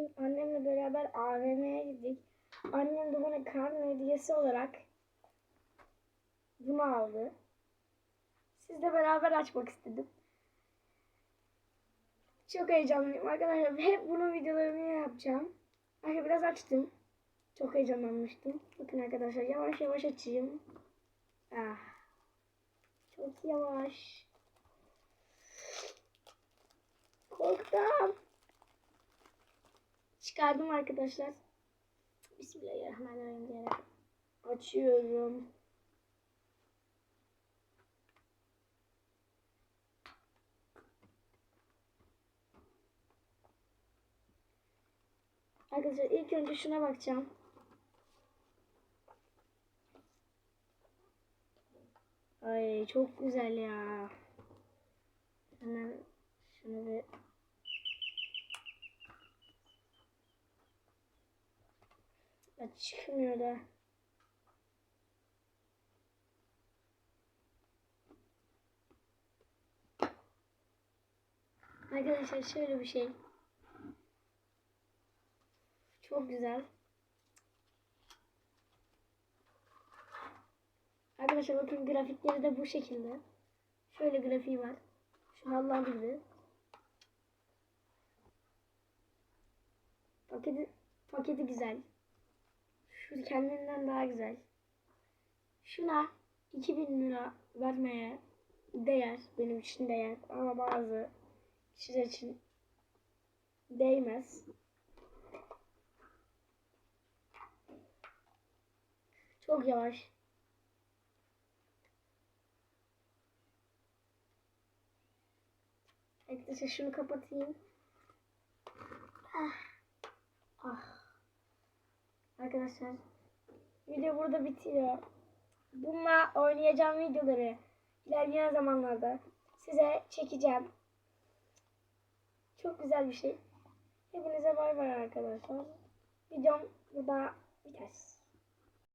bugün annemle beraber AVM'ye gittik. Annem de bana karne hediyesi olarak bunu aldı. Sizle beraber açmak istedim. Çok heyecanlıyım arkadaşlar. Hep bunun videolarını yapacağım. Arkadaşlar biraz açtım. Çok heyecanlanmıştım. Bakın arkadaşlar yavaş yavaş açayım. Ah. Çok yavaş. Korktum. Çıkardım arkadaşlar. Bismillahirrahmanirrahim diyerek açıyorum. Arkadaşlar ilk önce şuna bakacağım. Ay çok güzel ya. Hemen şunu bir Ya çıkmıyor da. Arkadaşlar şöyle bir şey. Çok güzel. Arkadaşlar bakın grafikleri de bu şekilde. Şöyle grafiği var. Şu Allah gibi. Paketi, paketi güzel. Şu kendinden daha güzel. Şuna 2000 lira vermeye değer. Benim için değer. Ama bazı kişiler için değmez. Çok yavaş. Arkadaşlar şunu kapatayım. Ah. Ah. Arkadaşlar video burada bitiyor. Bununla oynayacağım videoları ilerleyen zamanlarda size çekeceğim. Çok güzel bir şey. Hepinize bay bay arkadaşlar. Videom burada biter.